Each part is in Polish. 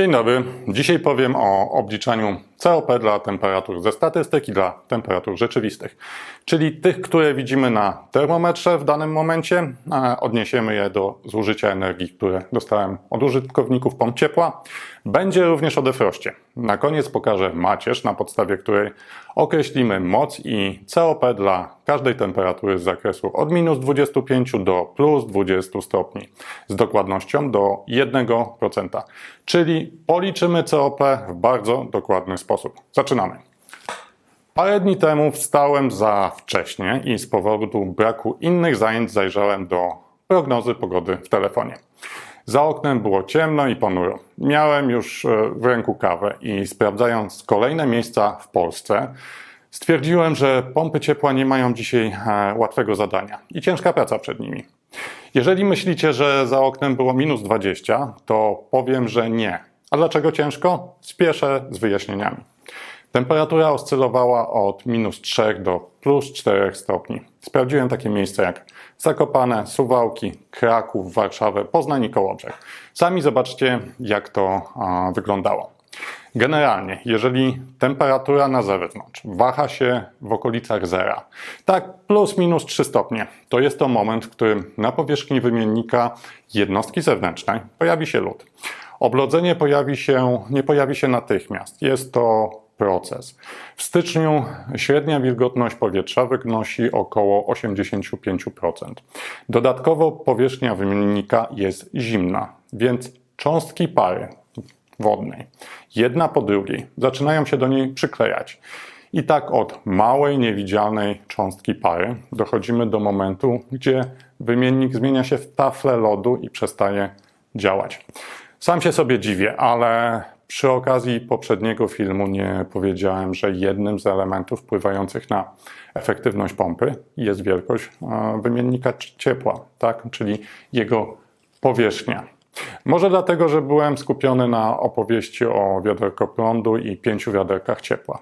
Dzień dobry. Dzisiaj powiem o obliczaniu COP dla temperatur ze statystyk i dla temperatur rzeczywistych, czyli tych, które widzimy na termometrze w danym momencie. a Odniesiemy je do zużycia energii, które dostałem od użytkowników pomp ciepła. Będzie również o defroście. Na koniec pokażę macierz, na podstawie której określimy moc i COP dla każdej temperatury z zakresu od minus 25 do plus 20 stopni z dokładnością do 1%. Czyli policzymy COP w bardzo dokładny sposób. Zaczynamy. Parę dni temu wstałem za wcześnie i z powodu braku innych zajęć zajrzałem do prognozy pogody w telefonie. Za oknem było ciemno i ponuro. Miałem już e, w ręku kawę i sprawdzając kolejne miejsca w Polsce, stwierdziłem, że pompy ciepła nie mają dzisiaj e, łatwego zadania i ciężka praca przed nimi. Jeżeli myślicie, że za oknem było minus 20, to powiem, że nie. A dlaczego ciężko? Spieszę z wyjaśnieniami. Temperatura oscylowała od minus 3 do plus 4 stopni. Sprawdziłem takie miejsca jak Zakopane, Suwałki, Kraków, Warszawę, Poznań i Kołobrzeg. Sami zobaczcie, jak to a, wyglądało. Generalnie, jeżeli temperatura na zewnątrz waha się w okolicach zera, tak plus minus 3 stopnie, to jest to moment, w którym na powierzchni wymiennika jednostki zewnętrznej pojawi się lód. Oblodzenie pojawi się, nie pojawi się natychmiast. Jest to proces. W styczniu średnia wilgotność powietrza wynosi około 85%. Dodatkowo powierzchnia wymiennika jest zimna, więc cząstki pary wodnej, jedna po drugiej, zaczynają się do niej przyklejać. I tak od małej, niewidzialnej cząstki pary dochodzimy do momentu, gdzie wymiennik zmienia się w taflę lodu i przestaje działać. Sam się sobie dziwię, ale przy okazji poprzedniego filmu nie powiedziałem, że jednym z elementów wpływających na efektywność pompy jest wielkość e, wymiennika ciepła, tak? czyli jego powierzchnia. Może dlatego, że byłem skupiony na opowieści o wiaderko prądu i pięciu wiaderkach ciepła.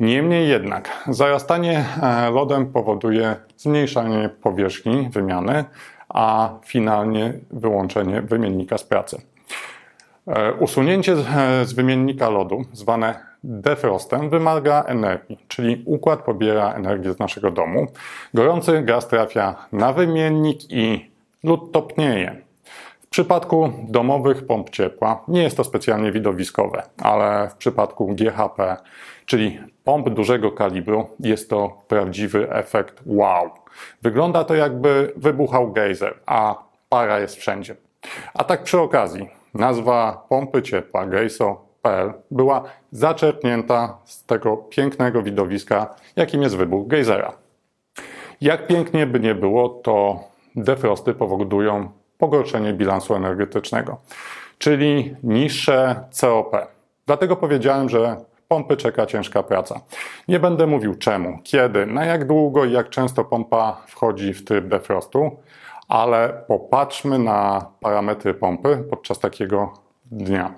Niemniej jednak, zarastanie e, lodem powoduje zmniejszanie powierzchni wymiany, a finalnie wyłączenie wymiennika z pracy. E, Usunięcie e, z wymiennika lodu, zwane defrostem, wymaga energii, czyli układ pobiera energię z naszego domu. Gorący gaz trafia na wymiennik i lód topnieje. W przypadku domowych pomp ciepła nie jest to specjalnie widowiskowe, ale w przypadku GHP, czyli pomp dużego kalibru, jest to prawdziwy efekt wow. Wygląda to jakby wybuchał gejzer, a para jest wszędzie. A tak przy okazji, nazwa pompy ciepła gejso.pl była zaczerpnięta z tego pięknego widowiska, jakim jest wybuch gejzera. Jak pięknie by nie było, to defrosty powodują pogorszenie bilansu energetycznego, czyli niższe COP. Dlatego powiedziałem, że pompy czeka ciężka praca. Nie będę mówił czemu, kiedy, na jak długo i jak często pompa wchodzi w tryb defrostu, ale popatrzmy na parametry pompy podczas takiego dnia.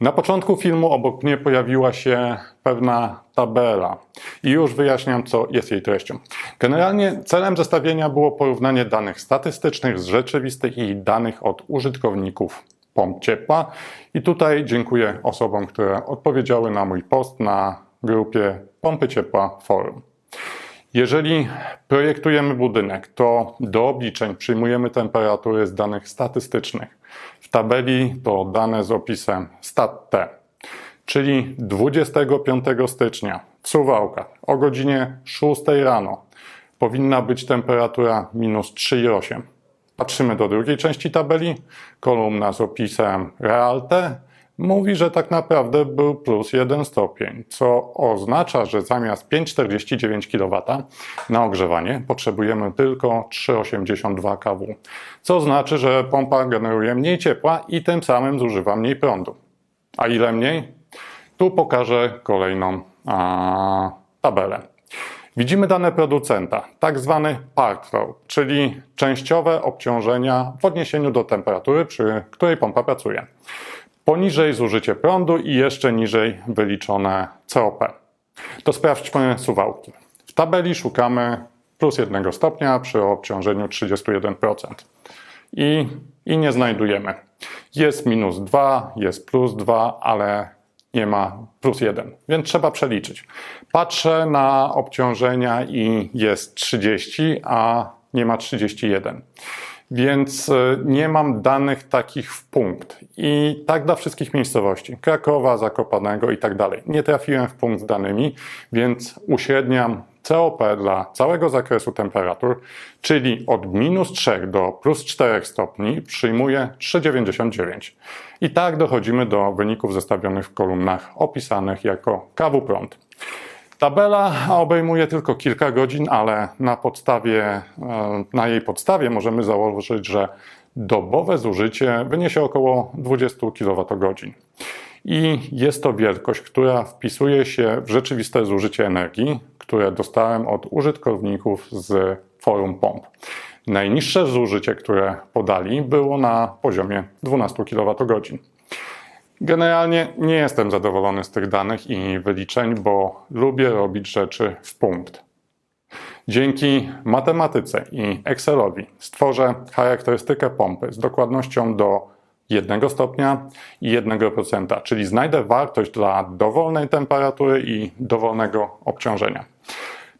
Na początku filmu obok mnie pojawiła się pewna tabela i już wyjaśniam, co jest jej treścią. Generalnie celem zestawienia było porównanie danych statystycznych z rzeczywistych i danych od użytkowników pomp ciepła. I tutaj dziękuję osobom, które odpowiedziały na mój post na grupie Pompy Ciepła Forum. Jeżeli projektujemy budynek, to do obliczeń przyjmujemy temperatury z danych statystycznych. W tabeli to dane z opisem stat-T, czyli 25 stycznia w o godzinie 6 rano powinna być temperatura minus 3,8. Patrzymy do drugiej części tabeli. Kolumna z opisem realte mówi, że tak naprawdę był plus 1 stopień, co oznacza, że zamiast 5,49 kW na ogrzewanie potrzebujemy tylko 3,82 kW, co znaczy, że pompa generuje mniej ciepła i tym samym zużywa mniej prądu. A ile mniej? Tu pokażę kolejną a, tabelę. Widzimy dane producenta, tak zwany part czyli częściowe obciążenia w odniesieniu do temperatury, przy której pompa pracuje. Poniżej zużycie prądu i jeszcze niżej wyliczone COP. To sprawdźmy suwałki. W tabeli szukamy plus 1 stopnia przy obciążeniu 31%. I i nie znajdujemy. Jest minus 2, jest plus 2, ale nie ma plus 1, więc trzeba przeliczyć. Patrzę na obciążenia i jest 30, a nie ma 31. Więc y, nie mam danych takich w punkt. I tak dla wszystkich miejscowości. Krakowa, Zakopanego i tak dalej. Nie trafiłem w punkt z danymi, więc uśredniam COP dla całego zakresu temperatur, czyli od minus 3 do plus 4 stopni przyjmuję 3,99. I tak dochodzimy do wyników zestawionych w kolumnach opisanych jako KW prąd. Tabela obejmuje tylko kilka godzin, ale na podstawie, e, na jej podstawie możemy założyć, że dobowe zużycie wyniesie około 20 kWh. I jest to wielkość, która wpisuje się w rzeczywiste zużycie energii, które dostałem od użytkowników z forum pomp. Najniższe zużycie, które podali, było na poziomie 12 kWh. Generalnie nie jestem zadowolony z tych danych i wyliczeń, bo lubię robić rzeczy w punkt. Dzięki matematyce i Excelowi stworzę charakterystykę pompy z dokładnością do 1 stopnia i 1%, czyli znajdę wartość dla dowolnej temperatury i dowolnego obciążenia.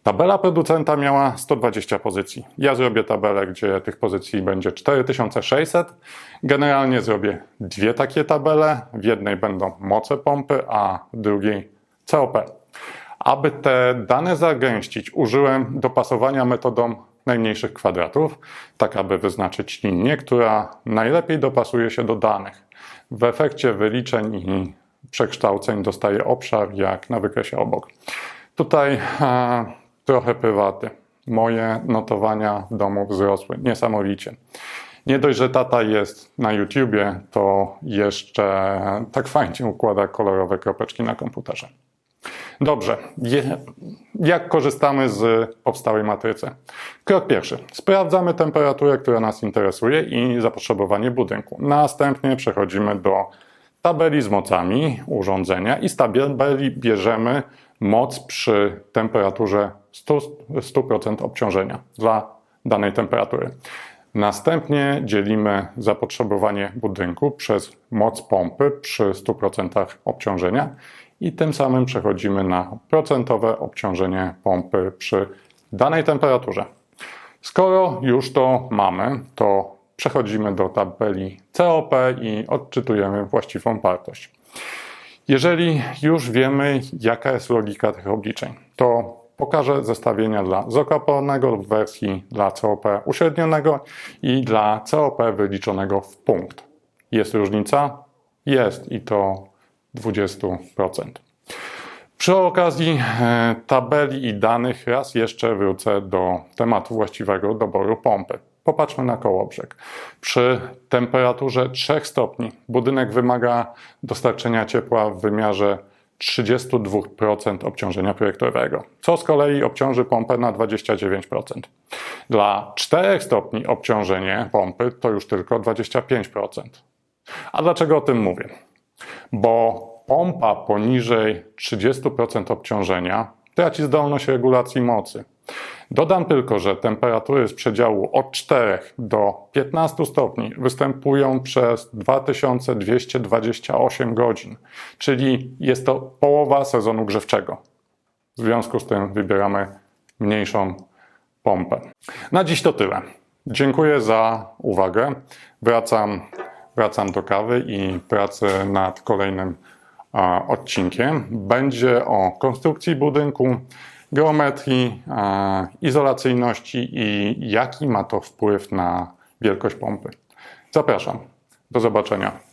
Tabela producenta miała 120 pozycji. Ja zrobię tabelę, gdzie tych pozycji będzie 4600. Generalnie zrobię dwie takie tabele. W jednej będą moce pompy, a w drugiej COP. Aby te dane zagęścić, użyłem dopasowania metodą najmniejszych kwadratów, tak aby wyznaczyć linię, która najlepiej dopasuje się do danych. W efekcie wyliczeń i przekształceń dostaję obszar jak na wykresie obok. Tutaj e, trochę prywaty. Moje notowania w domu wzrosły niesamowicie. Nie dość, że tata jest na YouTubie, to jeszcze tak fajnie układa kolorowe kropeczki na komputerze. Dobrze, jak korzystamy z powstałej matrycy? Krok pierwszy. Sprawdzamy temperaturę, która nas interesuje i zapotrzebowanie budynku. Następnie przechodzimy do tabeli z mocami urządzenia i z tabeli bierzemy moc przy temperaturze 100%, 100% obciążenia dla danej temperatury. Następnie dzielimy zapotrzebowanie budynku przez moc pompy przy 100% obciążenia i tym samym przechodzimy na procentowe obciążenie pompy przy danej temperaturze. Skoro już to mamy, to przechodzimy do tabeli COP i odczytujemy właściwą wartość. Jeżeli już wiemy, jaka jest logika tych obliczeń, to pokażę zestawienia dla zokapornego lub wersji dla COP uśrednionego i dla COP wyliczonego w punkt. Jest różnica? Jest i to 20%. Przy okazji e, tabeli i danych raz jeszcze wrócę do tematu właściwego doboru pompy. Popatrzmy na kołobrzeg. Przy temperaturze 3 stopni budynek wymaga dostarczenia ciepła w wymiarze 32% obciążenia projektowego, co z kolei obciąży pompę na 29%. Dla 4 stopni obciążenie pompy to już tylko 25%. A dlaczego o tym mówię? Bo pompa poniżej 30% obciążenia traci zdolność regulacji mocy. Dodam tylko, że temperatury z przedziału od 4 do 15 stopni występują przez 2228 godzin, czyli jest to połowa sezonu grzewczego. W związku z tym wybieramy mniejszą pompę. Na dziś to tyle. Dziękuję za uwagę. Wracam, wracam do kawy i pracy nad kolejnym odcinkiem. Będzie o konstrukcji budynku geometrii, izolacyjności i jaki ma to wpływ na wielkość pompy. Zapraszam. Do zobaczenia.